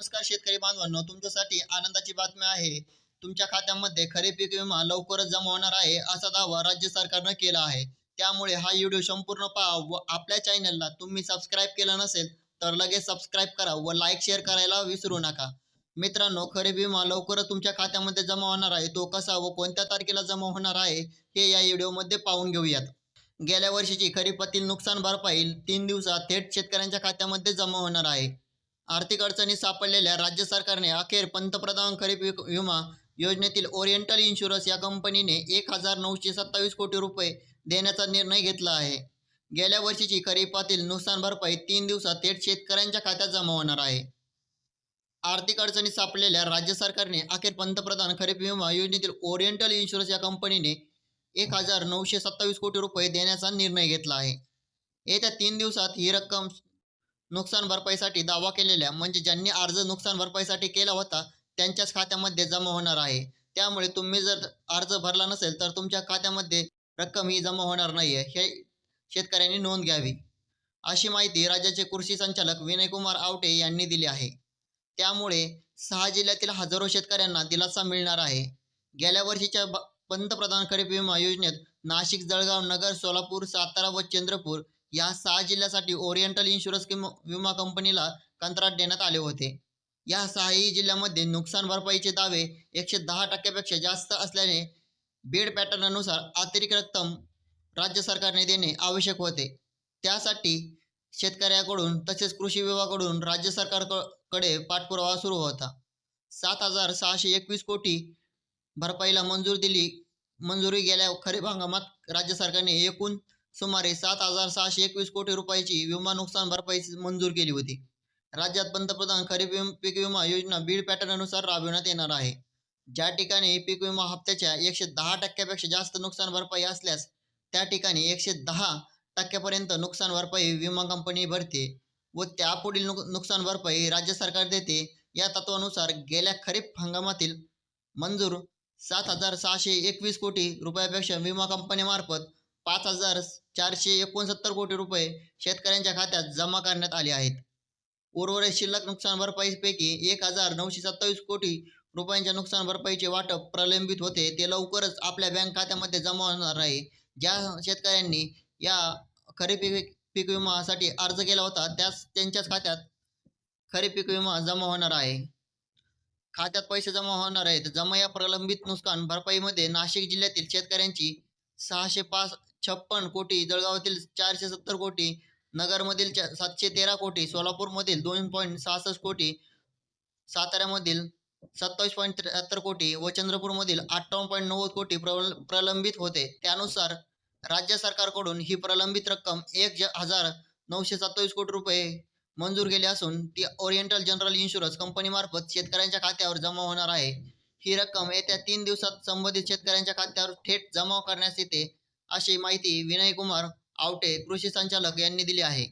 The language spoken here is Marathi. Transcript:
नमस्कार शेतकरी बांधवांनो तुमच्यासाठी आनंदाची बातमी आहे. तुमच्या खात्यामध्ये खरीप पीक विमा लवकरच जमा होणार आहे असा दावा राज्य सरकारनं केला आहे. त्यामुळे हा व्हिडिओ संपूर्ण पहा व आपल्या चॅनलला तुम्ही सबस्क्राईब केलं नसेल तर लगेच सबस्क्राईब करा व लाईक शेअर करायला विसरू नका. मित्रांनो खरीप विमा लवकरच तुमच्या खात्यामध्ये जमा होणार आहे. तो कसा व कोणत्या तारखेला जमा होणार आहे हे या व्हिडिओमध्ये पाहून घेऊयात. गेल्या वर्षीची खरीपातील नुकसान भरपाई तीन दिवसात थेट शेतकऱ्यांच्या खात्यामध्ये जमा होणार आहे. आर्थिक अडचणीत सापडलेल्या राज्य सरकारने अखेर पंतप्रधान खरीप विक- विमा योजनेतील ओरिएंटल इन्शुरन्स या कंपनीने एक हजार नऊशे सत्तावीस कोटी रुपये देण्याचा निर्णय घेतला आहे. गेल्या वर्षीची खरीपातील नुकसान भरपाई तीन दिवसात थेट शेतकऱ्यांच्या खात्यात जमा होणार आहे. आर्थिक अडचणीत सापडलेल्या राज्य सरकारने अखेर पंतप्रधान खरीप विमा योजनेतील ओरिएंटल इन्शुरन्स या कंपनीने एक हजार नऊशे सत्तावीस कोटी रुपये देण्याचा निर्णय घेतला आहे. येत्या तीन दिवसात ही रक्कम नुकसान भरपाईसाठी दावा केलेल्या म्हणजे ज्यांनी अर्ज नुकसान भरपाईसाठी केला होता त्यांच्याच खात्यामध्ये जमा होणार आहे. त्यामुळे तुम्ही जर अर्ज भरला नसेल तर तुमच्या खात्यामध्ये रक्कम ही जमा होणार नाही आहे हे शेतकऱ्यांनी नोंद घ्यावी. अशी माहिती राज्याचे कृषी संचालक विनयकुमार आवटे यांनी दिली आहे. त्यामुळे सहा जिल्ह्यातील हजारो शेतकऱ्यांना दिलासा मिळणार आहे. गेल्या वर्षीच्या ब- पंतप्रधान खरीप विमा योजनेत नाशिक जळगाव नगर सोलापूर सातारा व चंद्रपूर या सहा जिल्ह्यासाठी ओरिएंटल इन्शुरन्स किम- विमा कंपनीला कंत्राट देण्यात आले होते. या सहाही जिल्ह्यामध्ये नुकसान भरपाईचे दावे एकशे दहा टक्क्यापेक्षा जास्त असल्याने बीड पॅटर्ननुसार अतिरिक्त रक्कम राज्य सरकारने देणे आवश्यक होते. त्यासाठी शेतकऱ्याकडून तसेच कृषी विभागाकडून राज्य सरकारकडे पाठपुरावा सुरू होता. सात हजार सहाशे एकवीस कोटी भरपाईला मंजूर दिली मंजुरी गेल्या खरीप हंगामात राज्य सरकारने एकूण सुमारे सात हजार सहाशे एकवीस कोटी रुपयाची विमा नुकसान भरपाई मंजूर केली होती. राज्यात पंतप्रधान खरीप विम पीक विमा योजना बीड पॅटर्ननुसार राबविण्यात येणार आहे. ज्या ठिकाणी पीक विमा हप्त्याच्या एकशे दहा टक्क्यापेक्षा जास्त नुकसान भरपाई असल्यास त्या ठिकाणी एकशे दहा टक्क्यापर्यंत नुकसान भरपाई विमा कंपनी भरते व त्यापुढील नुक नुकसान भरपाई राज्य सरकार देते. या तत्वानुसार गेल्या खरीप हंगामातील मंजूर सात हजार सहाशे एकवीस कोटी रुपयापेक्षा विमा कंपनीमार्फत पाच हजार चारशे एकोणसत्तर कोटी रुपये शेतकऱ्यांच्या खात्यात जमा करण्यात आले आहेत. उर्वरित शिल्लक नुकसान भरपाईपैकी एक हजार नऊशे सत्तावीस कोटी रुपयांच्या नुकसान भरपाईचे वाटप प्रलंबित होते. ते लवकरच आपल्या बँक खात्यामध्ये जमा होणार आहे. ज्या शेतकऱ्यांनी या खरीप पीक विमासाठी अर्ज केला होता त्याच त्यांच्याच खात्यात खरीप पीक विमा जमा होणार आहे. खात्यात पैसे जमा होणार आहेत. जमा या प्रलंबित नुकसान भरपाईमध्ये नाशिक जिल्ह्यातील शेतकऱ्यांची सहाशे पाच छप्पन कोटी जळगावातील चारशे सत्तर कोटी नगरमधील सातशे तेरा कोटी सोलापूरमधील दोन पॉईंट सहासष्ट कोटी साताऱ्यामधील सत्तावीस पॉईंट त्र्याहत्तर कोटी व चंद्रपूरमधील अठ्ठावन्न पॉईंट नव्वद कोटी प्रल प्रलंबित होते. त्यानुसार राज्य सरकारकडून ही प्रलंबित रक्कम एक ज- हजार नऊशे सत्तावीस कोटी रुपये मंजूर केली असून ती ओरिएंटल जनरल इन्शुरन्स कंपनीमार्फत शेतकऱ्यांच्या खात्यावर जमा होणार आहे. ही रक्कम येत्या तीन दिवसात संबंधित शेतकऱ्यांच्या खात्यावर थेट जमा करण्यात येते. अशी माहिती विनयकुमार आवटे कृषी संचालक यांनी दिली आहे.